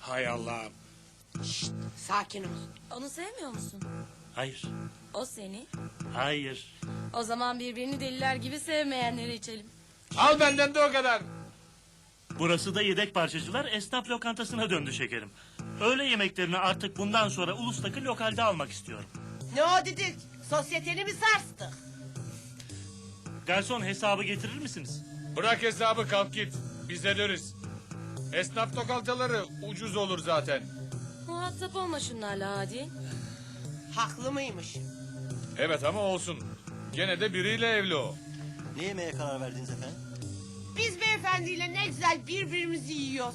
Hay Allah'ım. Sakin ol. Onu sevmiyor musun? Hayır. O seni. Hayır. O zaman birbirini deliler gibi sevmeyenleri içelim. Al benden de o kadar. Burası da yedek parçacılar esnaf lokantasına döndü şekerim. Öğle yemeklerini artık bundan sonra ulustaki lokalde almak istiyorum. Ne o dedik? Sosyeteni mi sarstık? Garson hesabı getirir misiniz? Bırak hesabı kalk git. Biz öderiz. Esnaf lokantaları ucuz olur zaten. Muhatap olma şunlarla hadi. Haklı mıymış? Evet ama olsun. Gene de biriyle evli o. Ne yemeye karar verdiniz efendim? Biz beyefendiyle ne güzel birbirimizi yiyoruz.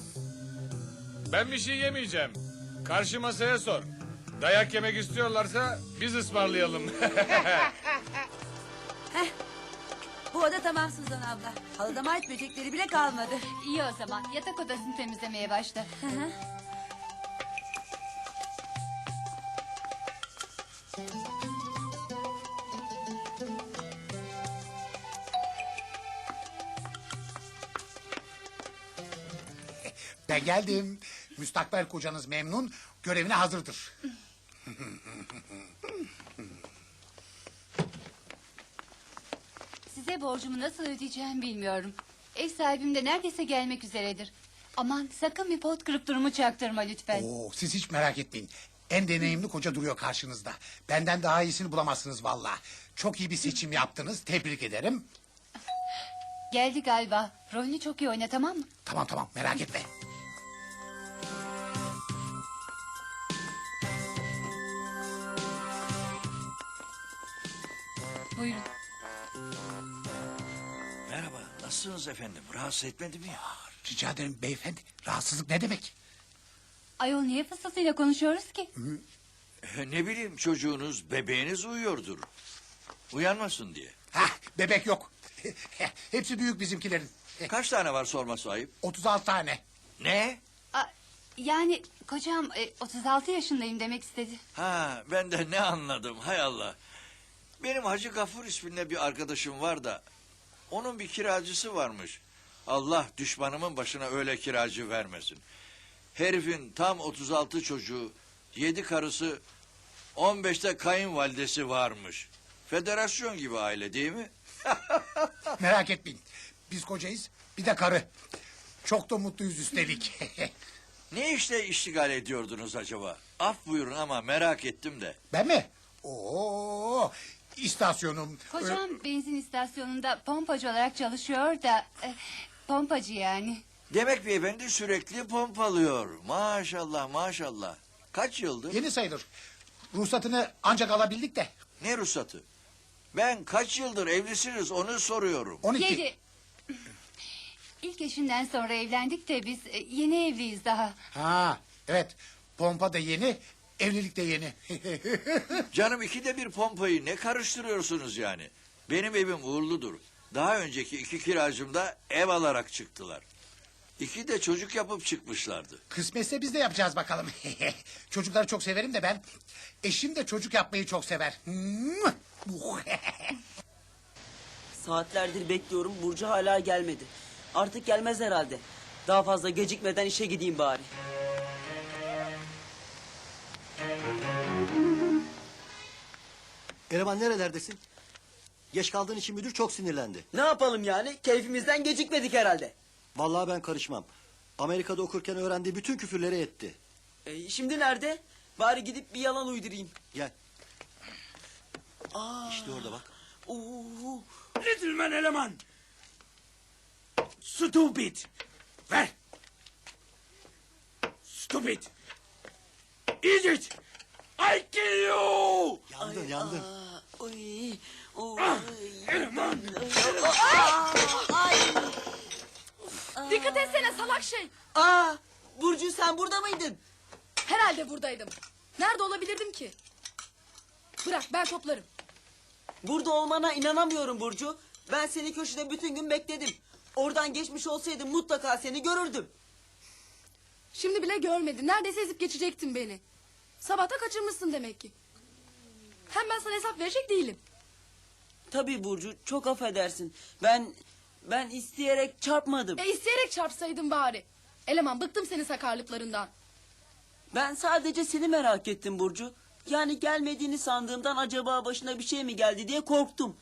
Ben bir şey yemeyeceğim. Karşı masaya sor. Dayak yemek istiyorlarsa biz ısmarlayalım. Bu oda tamam Suzan abla. Halıdama ait böcekleri bile kalmadı. İyi o zaman. Yatak odasını temizlemeye başla. Ben geldim. Müstakbel kocanız memnun, görevine hazırdır. Size borcumu nasıl ödeyeceğim bilmiyorum. Ev sahibim de neredeyse gelmek üzeredir. Aman sakın bir pot kırıp durumu çaktırma lütfen. Oo, siz hiç merak etmeyin. En deneyimli koca duruyor karşınızda. Benden daha iyisini bulamazsınız valla. Çok iyi bir seçim yaptınız, tebrik ederim. Geldi galiba. Rolünü çok iyi oyna tamam mı? Tamam tamam, merak etme. Buyurun. Nasılsınız efendim? Rahatsız etmedim ya. Rica ederim beyefendi, rahatsızlık ne demek? Ayol niye fısıltıyla konuşuyoruz ki? E, Ne bileyim çocuğunuz, bebeğiniz uyuyordur. Uyanmasın diye. Hah, bebek yok. Hepsi büyük bizimkilerin. Kaç tane var sorması ayıp? 36 tane. Ne? Yani kocam e, 36 yaşındayım demek istedi. Ha, ben de ne anladım hay Allah. Benim Hacı Gafur isminde bir arkadaşım var da... ...onun bir kiracısı varmış. Allah düşmanımın başına öyle kiracı vermesin. Herifin tam 36 çocuğu, yedi karısı, 15'te kayınvalidesi varmış. Federasyon gibi aile değil mi? Merak etmeyin. Biz kocayız, bir de karı. Çok da mutluyuz üstelik. Ne işle iştigal ediyordunuz acaba? Af buyurun ama merak ettim de. ben mi? Oo, istasyonum. Kocam benzin istasyonunda pompacı olarak çalışıyor da... e, pompacı yani. Demek beyefendi sürekli pompalıyor. Maşallah maşallah. Kaç yıldır? Yeni sayılır. Ruhsatını ancak alabildik de. Ne ruhsatı? Ben kaç yıldır evlisiniz onu soruyorum. 12. Yedi. İlk eşinden sonra evlendik de biz e, yeni evliyiz daha. Ha, evet. Pompa da yeni, evlilik de yeni. Canım ikide bir pompayı ne karıştırıyorsunuz yani? Benim evim uğurludur. Daha önceki iki kiracım da ev alarak çıktılar. İki de çocuk yapıp çıkmışlardı. Kısmetse biz de yapacağız bakalım. Çocukları çok severim de ben. Eşim de çocuk yapmayı çok sever. Saatlerdir bekliyorum. Burcu hala gelmedi. Artık gelmez herhalde. Daha fazla gecikmeden işe gideyim bari. Eleman nerelerdesin? Geç kaldığın için müdür çok sinirlendi. Ne yapalım yani? Keyfimizden gecikmedik herhalde. Vallahi ben karışmam. Amerika'da okurken öğrendiği bütün küfürleri etti. E, şimdi nerede? Bari gidip bir yalan uydurayım. Gel. İşte orada bak. Oo, Gentleman eleman. Stupid. Ver. Stupid. Idiot. I kill you. Yandın yandın. Oy, oy. Eleman. Dikkat etsene salak şey. Aa, Burcu sen burada mıydın? Herhalde buradaydım. Nerede olabilirdim ki? Bırak ben toplarım. Burada olmana inanamıyorum Burcu. Ben seni köşede bütün gün bekledim. Oradan geçmiş olsaydım mutlaka seni görürdüm. Şimdi bile görmedin. Neredeyse ezip geçecektin beni. Sabahta kaçırmışsın demek ki. Hem ben sana hesap verecek değilim. Tabii Burcu çok affedersin. Ben ben isteyerek çarpmadım. E isteyerek çarpsaydın bari. Eleman bıktım senin sakarlıklarından. Ben sadece seni merak ettim Burcu. Yani gelmediğini sandığımdan acaba başına bir şey mi geldi diye korktum.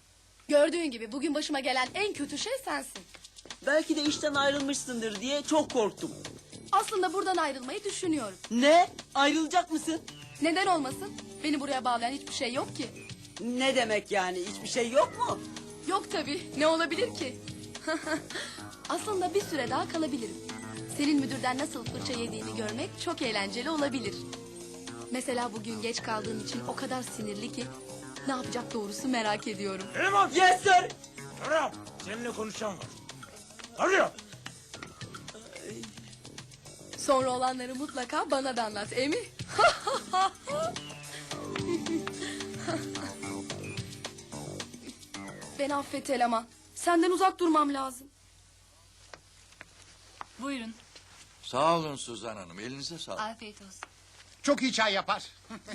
Gördüğün gibi bugün başıma gelen en kötü şey sensin. Belki de işten ayrılmışsındır diye çok korktum. Aslında buradan ayrılmayı düşünüyorum. Ne? Ayrılacak mısın? Neden olmasın? Beni buraya bağlayan hiçbir şey yok ki. Ne demek yani? Hiçbir şey yok mu? Yok tabii. Ne olabilir ki? Aslında bir süre daha kalabilirim. Senin müdürden nasıl fırça yediğini görmek çok eğlenceli olabilir. Mesela bugün geç kaldığın için o kadar sinirli ki... ...ne yapacak doğrusu merak ediyorum. Yes sir. Tamam. Seninle konuşacağım var. Arıyor. Sonra olanları mutlaka bana da anlat, Emi. Beni affet eleman. Senden uzak durmam lazım. Buyurun. Sağ olun Suzan Hanım. Elinize sağlık. Afiyet olsun. Çok iyi çay yapar.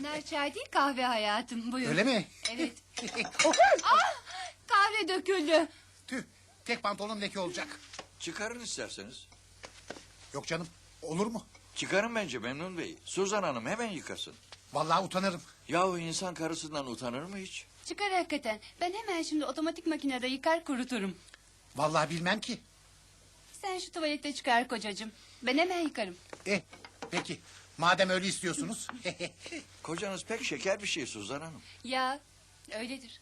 Ner çay değil kahve hayatım. Buyurun. Öyle mi? Evet. ah, kahve döküldü. Tüh, tek pantolon leke olacak. Çıkarın isterseniz. Yok canım, olur mu? Çıkarın bence Memnun Bey. Suzan Hanım hemen yıkasın. Vallahi utanırım. Yahu insan karısından utanır mı hiç? Çıkar hakikaten. Ben hemen şimdi otomatik makinede yıkar kuruturum. Vallahi bilmem ki. Sen şu tuvalette çıkar kocacığım. Ben hemen yıkarım. Eh, peki. Madem öyle istiyorsunuz. Kocanız pek şeker bir şey Suzan Hanım. Ya öyledir.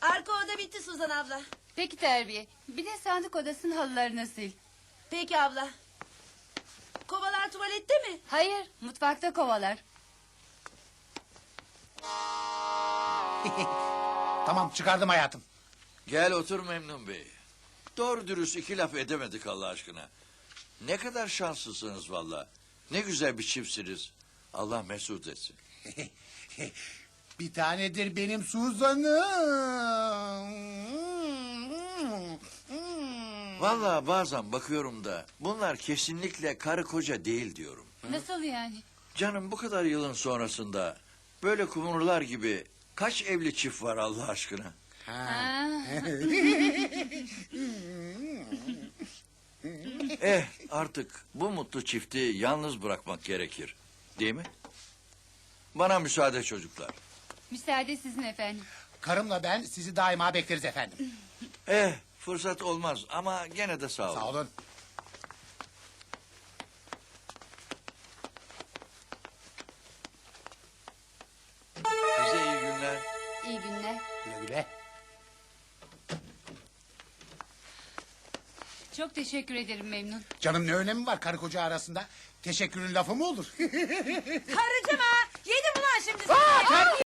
Arka oda bitti Suzan abla. Peki terbiye. Bir de sandık odasının halılarını sil. Peki abla. Kovalar tuvalette mi? Hayır mutfakta kovalar. tamam, çıkardım hayatım. Gel otur Memnun Bey. Doğru dürüst iki laf edemedik Allah aşkına. Ne kadar şanslısınız valla. Ne güzel bir çiftsiniz. Allah mesut etsin. Bir tanedir benim Suzan'ım. Valla bazen bakıyorum da bunlar kesinlikle karı koca değil diyorum. Nasıl yani? Canım bu kadar yılın sonrasında böyle kumrular gibi kaç evli çift var Allah aşkına? Ha. Eh artık bu mutlu çifti yalnız bırakmak gerekir. Değil mi? Bana müsaade çocuklar. Müsaade sizin efendim. Karımla ben sizi daima bekleriz efendim. Eh fırsat olmaz ama gene de sağ olun. Sağ olun. Size iyi günler. İyi günler. Güle güle. Çok teşekkür ederim memnun. Canım ne önemi var karı koca arasında? Teşekkürün lafı mı olur? Karıcığım ha.